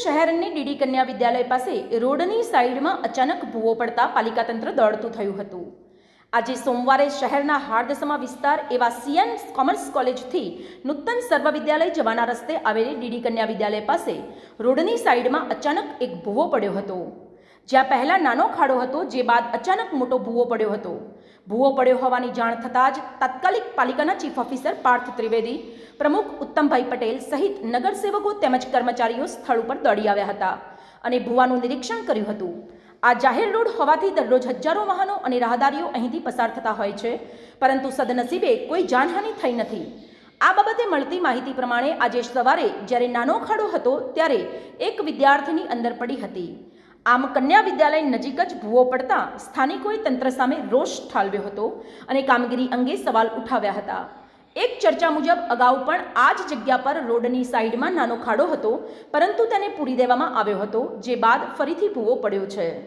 શહેરની ડીડી કન્યા વિદ્યાલય પાસે રોડની સાઈડમાં અચાનક ભૂવો પડતા પાલિકા તંત્ર દોડતું થયું હતું. આજે સોમવારે શહેરના હાર્દસમા વિસ્તાર એવા સીએન કોમર્સ કોલેજથી નૂતન સર્વ વિદ્યાલય જવાના રસ્તે આવેલી ડીડી કન્યા વિદ્યાલય પાસે રોડની સાઈડમાં અચાનક એક ભૂવો પડ્યો હતો. જ્યાં પહેલાં નાનો ખાડો હતો, જે બાદ અચાનક મોટો ભૂવો પડ્યો હતો. ભૂવો પડ્યો હોવાની જાણ થતાં જ તાત્કાલિક પાલિકાના ચીફ ઓફિસર પાર્થ ત્રિવેદી, પ્રમુખ ઉત્તમભાઈ પટેલ સહિત નગરસેવકો તેમજ કર્મચારીઓ સ્થળ ઉપર દોડી આવ્યા હતા અને ભૂવાનું નિરીક્ષણ કર્યું હતું. આ જાહેર રોડ હોવાથી દરરોજ હજારો વાહનો અને રાહદારીઓ અહીંથી પસાર થતા હોય છે, પરંતુ સદનસીબે કોઈ જાનહાનિ થઈ નથી. આ બાબતે મળતી માહિતી પ્રમાણે આજે સવારે જ્યારે નાનો ખાડો હતો, ત્યારે એક વિદ્યાર્થીની અંદર પડી હતી. આમ કન્યા વિદ્યાલય નજીક જ ભૂવો પડતા સ્થાનિકોએ તંત્ર સામે રોષ ઠાલવ્યો હતો અને કામગીરી અંગે સવાલ ઉઠાવ્યા હતા. એક ચર્ચા મુજબ અગાઉ પણ આ જ જગ્યા પર રોડની સાઈડમાં નાનો ખાડો હતો, પરંતુ તેને પૂરી દેવામાં આવ્યો હતો, જે બાદ ફરીથી ભૂવો પડ્યો છે.